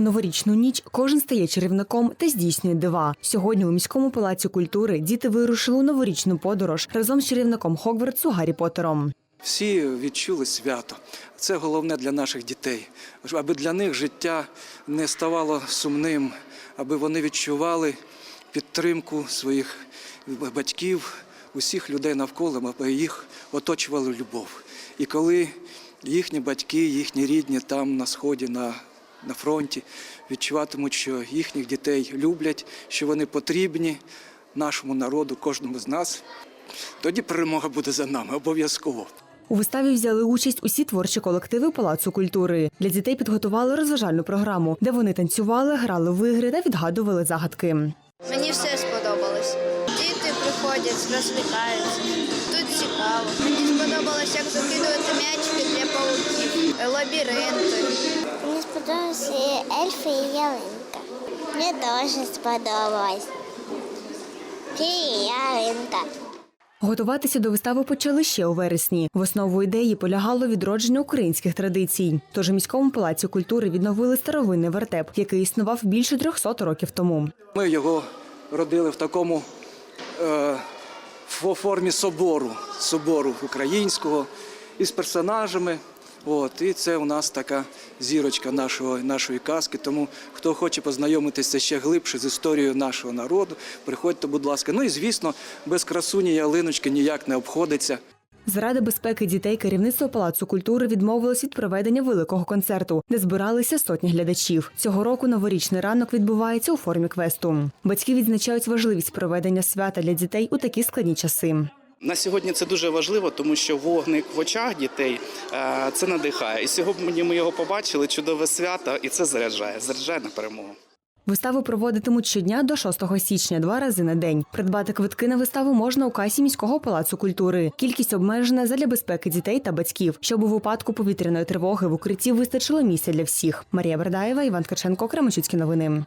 У новорічну ніч кожен стає чарівником та здійснює дива. Сьогодні у міському палаці культури діти вирушили у новорічну подорож разом з чарівником Хогвартсу Гаррі Поттером. Всі відчули свято. Це головне для наших дітей, аби для них життя не ставало сумним, аби вони відчували підтримку своїх батьків, усіх людей навколо, аби їх оточували любов. І коли їхні батьки, їхні рідні там на сході, на, на фронті відчуватимуть, що їхніх дітей люблять, що вони потрібні нашому народу, кожному з нас, тоді перемога буде за нами обов'язково. У виставі взяли участь усі творчі колективи Палацу культури. Для дітей підготували розважальну програму, де вони танцювали, грали в ігри та відгадували загадки. Мені все сподобалось. Діти приходять, розвлікаються. Тут цікаво. Мені сподобалось, як закидувати м'ячики для пауків, лабіринти. Мені сподобалися і ельфи і ялинка. Мені теж сподобалось. І ялинка. Готуватися до вистави почали ще у вересні. В основу ідеї полягало відродження українських традицій. Тож у міському палаці культури відновили старовинний вертеп, який існував більше 300 років тому. Ми його родили в такому е, в формі собору, собору українського із персонажами. От, і це у нас така зірочка нашого, нашої казки. Тому хто хоче познайомитися ще глибше з історією нашого народу, приходьте, будь ласка. Ну і звісно, без красуні ялиночки ніяк не обходиться. Заради безпеки дітей керівництво палацу культури відмовилось від проведення великого концерту, де збиралися сотні глядачів. Цього року новорічний ранок відбувається у формі квесту. Батьки відзначають важливість проведення свята для дітей у такі складні часи. На сьогодні це дуже важливо, тому що вогник в очах дітей е, це надихає. І сьогодні ми його побачили. Чудове свято, і це заряджає. Заряджає на перемогу. Виставу проводитимуть щодня до 6 січня, два рази на день. Придбати квитки на виставу можна у касі міського палацу культури. Кількість обмежена задля безпеки дітей та батьків, щоб у випадку повітряної тривоги в укритті вистачило місця для всіх. Марія Бердаєва, Іван Ткаченко, Кременчуцькі новини.